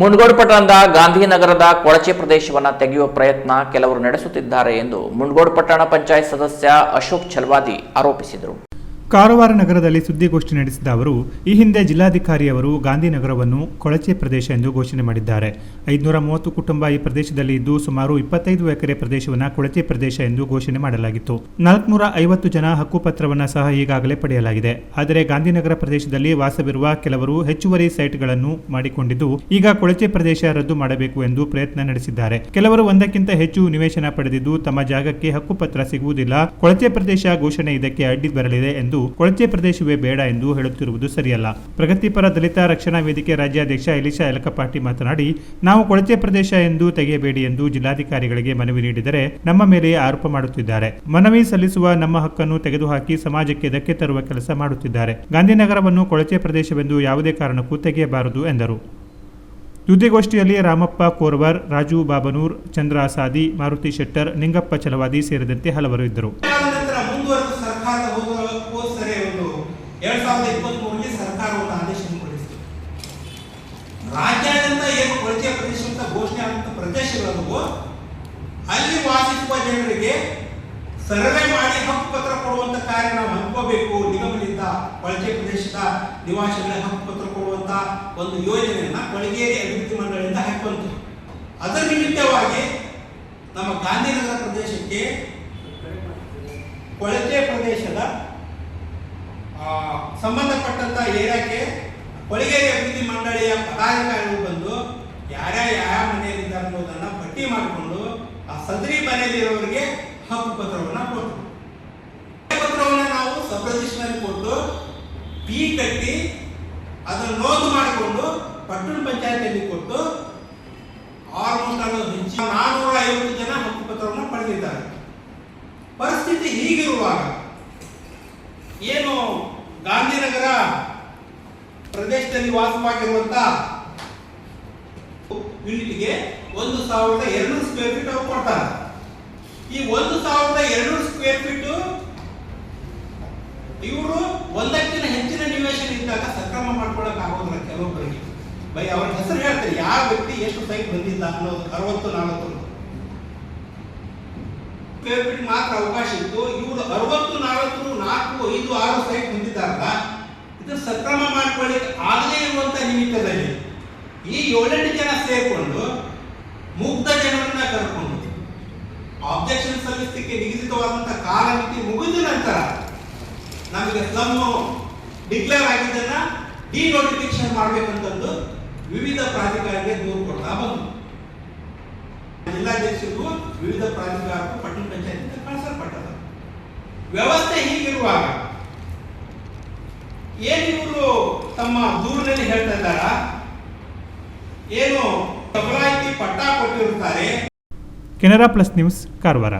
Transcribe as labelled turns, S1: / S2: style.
S1: ಮುಂಡಗೋಡು ಪಟ್ಟಣದ ಗಾಂಧಿನಗರದ ಕೊಳಚೆ ಪ್ರದೇಶವನ್ನು ತೆಗೆಯುವ ಪ್ರಯತ್ನ ಕೆಲವರು ನಡೆಸುತ್ತಿದ್ದಾರೆ ಎಂದು ಮುಂಡ್ಗೋಡ್ ಪಟ್ಟಣ ಪಂಚಾಯತ್ ಸದಸ್ಯ ಅಶೋಕ್ ಛಲ್ವಾದಿ ಆರೋಪಿಸಿದರು.
S2: ಕಾರವಾರ ನಗರದಲ್ಲಿ ಸುದ್ದಿಗೋಷ್ಠಿ ನಡೆಸಿದ ಅವರು, ಈ ಹಿಂದೆ ಜಿಲ್ಲಾಧಿಕಾರಿಯವರು ಗಾಂಧಿನಗರವನ್ನು ಕೊಳಚೆ ಪ್ರದೇಶ ಎಂದು ಘೋಷಣೆ ಮಾಡಿದ್ದಾರೆ. ಐದುನೂರ ಮೂವತ್ತು ಕುಟುಂಬ ಈ ಪ್ರದೇಶದಲ್ಲಿ ಇದ್ದು, ಸುಮಾರು ಇಪ್ಪತ್ತೈದು ಎಕರೆ ಪ್ರದೇಶವನ್ನು ಕೊಳಚೆ ಪ್ರದೇಶ ಎಂದು ಘೋಷಣೆ ಮಾಡಲಾಗಿತ್ತು. ನಾಲ್ಕುನೂರ ಐವತ್ತು ಜನ ಹಕ್ಕುಪತ್ರವನ್ನು ಸಹ ಈಗಾಗಲೇ ಪಡೆಯಲಾಗಿದೆ. ಆದರೆ ಗಾಂಧಿನಗರ ಪ್ರದೇಶದಲ್ಲಿ ವಾಸವಿರುವ ಕೆಲವರು ಹೆಚ್ಚುವರಿ ಸೈಟ್ಗಳನ್ನು ಮಾಡಿಕೊಂಡಿದ್ದು, ಈಗ ಕೊಳಚೆ ಪ್ರದೇಶ ರದ್ದು ಮಾಡಬೇಕು ಎಂದು ಪ್ರಯತ್ನ ನಡೆಸಿದ್ದಾರೆ. ಕೆಲವರು ಒಂದಕ್ಕಿಂತ ಹೆಚ್ಚು ನಿವೇಶನ ಪಡೆದಿದ್ದು, ತಮ್ಮ ಜಾಗಕ್ಕೆ ಹಕ್ಕುಪತ್ರ ಸಿಗುವುದಿಲ್ಲ. ಕೊಳಚೆ ಪ್ರದೇಶ ಘೋಷಣೆ ಇದಕ್ಕೆ ಅಡ್ಡಿ ಬರಲಿದೆ ಎಂದು ಕೊಳಚೆ ಪ್ರದೇಶವೇ ಬೇಡ ಎಂದು ಹೇಳುತ್ತಿರುವುದು ಸರಿಯಲ್ಲ. ಪ್ರಗತಿಪರ ದಲಿತ ರಕ್ಷಣಾ ವೇದಿಕೆ ರಾಜ್ಯಾಧ್ಯಕ್ಷ ಎಲಿಶಾ ಯಲಕಪಾಟಿ ಮಾತನಾಡಿ, ನಾವು ಕೊಳಚೆ ಪ್ರದೇಶ ಎಂದು ತೆಗೆಯಬೇಡಿ ಎಂದು ಜಿಲ್ಲಾಧಿಕಾರಿಗಳಿಗೆ ಮನವಿ ನೀಡಿದರೆ ನಮ್ಮ ಮೇಲೆ ಆರೋಪ ಮಾಡುತ್ತಿದ್ದಾರೆ. ಮನವಿ ಸಲ್ಲಿಸುವ ನಮ್ಮ ಹಕ್ಕನ್ನು ತೆಗೆದುಹಾಕಿ ಸಮಾಜಕ್ಕೆ ಧಕ್ಕೆ ತರುವ ಕೆಲಸ ಮಾಡುತ್ತಿದ್ದಾರೆ. ಗಾಂಧಿನಗರವನ್ನು ಕೊಳಚೆ ಪ್ರದೇಶವೆಂದು ಯಾವುದೇ ಕಾರಣಕ್ಕೂ ತೆಗೆಯಬಾರದು ಎಂದರು. ಸುದ್ದಿಗೋಷ್ಠಿಯಲ್ಲಿ ರಾಮಪ್ಪ ಕೋರ್ವರ್, ರಾಜು ಬಾಬನೂರ್, ಚಂದ್ರ ಸಾದಿ ಮಾರುತಿ ಶೆಟ್ಟರ್, ನಿಂಗಪ್ಪ ಚಲವಾದಿ ಸೇರಿದಂತೆ ಹಲವರು ಇದ್ದರು.
S3: ಎರಡ್ ಸಾವಿರದ ಇಪ್ಪತ್ತ್ ಮೂರರಲ್ಲಿ ಸರ್ಕಾರ ಒಂದು ಆದೇಶವನ್ನು ಹೊರಡಿಸಿತು ರಾಜ್ಯಾದ್ಯಂತ ಏನು ಕೊಳಚೆ ಪ್ರದೇಶ ಅಂತ ಘೋಷಣೆ ಆದಂತ ಪ್ರದೇಶಗಳನ್ನು ಅಲ್ಲಿ ವಾಸಿಸುವ ಜನರಿಗೆ ಸರ್ವೆ ಮಾಡಿ ಹಕ್ಕು ಪತ್ರ ಕೊಡುವಂತ ಕಾರ್ಯ ನಾವು ಹಂಕೋಬೇಕು ನಿಗಮದಿಂದ ಕೊಳಚೆ ಪ್ರದೇಶದ ನಿವಾಸಿಗಳ ಹಕ್ಕು ಪತ್ರ ಕೊಡುವಂತ ಒಂದು ಯೋಜನೆಯನ್ನ ಕೊಳಗೇರಿ ಅಭಿವೃದ್ಧಿ ಮಂಡಳಿಯಿಂದ ಹಾಕುವಂತ. ಅದರ ನಿಮಿತ್ತವಾಗಿ ನಮ್ಮ ಗಾಂಧಿನಗರ ಪ್ರದೇಶಕ್ಕೆ ಕೊಳಚೆ ಪ್ರದೇಶದ ಸಂಬಂಧಪಟ್ಟಂತ ಏರಿಯಾಕ್ಕೆ ಕೊಳಗೇರಿ ಅಭಿವೃದ್ಧಿ ಮಂಡಳಿಯ ಪದಾಧಿಕಾರಿಗಳು ಬಂದು ಯಾರ್ಯಾರ ಯಾವ ಮನೆಯಲ್ಲಿದ್ದಾರೆ ಅನ್ನೋದನ್ನ ಪಟ್ಟಿ ಮಾಡಿಕೊಂಡು ಆ ಸದರಿ ಮನೆಯಲ್ಲಿರೋರಿಗೆ ಹಕ್ಕು ಪತ್ರವನ್ನ ಕೊಟ್ಟರು ಪತ್ರವನ್ನ ನಾವು ಸಬ್ ಕೊಟ್ಟು ಪಿ ಕಟ್ಟಿ ಅದನ್ನು ನೋಂದು ಮಾಡಿಕೊಂಡು ಪಟ್ಟಣ ಪಂಚಾಯತಿಯಲ್ಲಿ ಕೊಟ್ಟು ಆಲ್ಮೋಸ್ಟ್ ಅನ್ನೋದು ಹೆಚ್ಚು ನಾನೂರ ಐವತ್ತು ಜನ ಹಕ್ಕು ಪತ್ರವನ್ನು ಪಡೆದಿದ್ದಾರೆ. ಪರಿಸ್ಥಿತಿ ಹೀಗಿರುವಾಗ ಏನು ಪ್ರದೇಶದಲ್ಲಿ ವಾಸವಾಗಿರುವಂತ ಯೂನಿಟ್ಗೆ ಒಂದು ಸಾವಿರದ ಎರಡು ಸ್ಕ್ವೇರ್ ಫೀಟ್ ಅವ್ರು ಕೊಡ್ತಾರೆ. ಈ ಒಂದು ಸಾವಿರದ ಎರಡ್ನೂರು ಸ್ಕ್ವೇರ್ ಫೀಟ್ ಇವರು ಒಂದಕ್ಕಿಂತ ಹೆಚ್ಚಿನ ನಿವೇಶನ ಇದ್ದಾಗ ಸಕ್ರಮ ಮಾಡ್ಕೊಳಕ್ ಆಗೋದಿಲ್ಲ ಕೆಲವೊಬ್ಬರಿಗೆ. ಬೈ ಅವ್ರ ಹೆಸರು ಹೇಳ್ತಾರೆ, ಯಾವ ವ್ಯಕ್ತಿ ಎಷ್ಟು ಸೈಟ್ ಬಂದಿಲ್ಲ ಅನ್ನೋದು, ಅರವತ್ತು ನಾಲ್ಕು ಸ್ಕ್ವೇರ್ ಫೀಟ್ ಮಾತ್ರ ಅವಕಾಶ ಇತ್ತು. ಇವರು ಅರವತ್ತು ನಾಲ್ಕು ನಾಲ್ಕು, ಐದು, ಆರು ಸೈಟ್ ಇದು ಸಕ್ರಮ ಮಾಡ್ಕೊಳ್ಳಿಕ್ಕೆ ಆಗದೇ ಇರುವಂತ ನಿಮಿತ್ತದಲ್ಲಿ ಈ ಏಳೆಂಟು ಜನ ಸೇರಿಕೊಂಡು ಮುಗ್ಧ ಜನರನ್ನ ಕರ್ಕೊಂಡು ಆಬ್ಜೆಕ್ಷನ್ ಸಲ್ಲಿಸಲಿಕ್ಕೆ ನಿಗದಿತವಾದಂತ ಕಾಲಮಿತಿ ಮುಗಿದ ನಂತರ ನಮಗೆ ಸ್ಲಮ್ ಡಿಕ್ಲೇರ್ ಆಗಿದ್ದನ್ನ ಡಿ ನೋಟಿಫಿಕೇಶನ್ ಮಾಡ್ಬೇಕಂತಂದು ವಿವಿಧ ಪ್ರಾಧಿಕಾರಕ್ಕೆ ದೂರು ಕೊಡ್ತಾ ಬಂದು. ಜಿಲ್ಲಾಧ್ಯಕ್ಷರಿಗೂ ವಿವಿಧ ಪ್ರಾಧಿಕಾರಕ್ಕೂ ಪಟ್ಟಣ ಪಂಚಾಯತ್ ಕಳಿಸಲ್ಪಟ್ಟದ ವ್ಯವಸ್ಥೆ ಹೀಗಿರುವಾಗ ಏನು ಇವರು ತಮ್ಮ ದೂರಿನಲ್ಲಿ ಹೇಳ್ತಾ ಇದ್ದಾರ? ಏನು ಕಬಲಾಯಿತಿ ಪಟ್ಟ ಕೊಟ್ಟಿರುತ್ತಾರೆ?
S2: Canara plus news Karwar.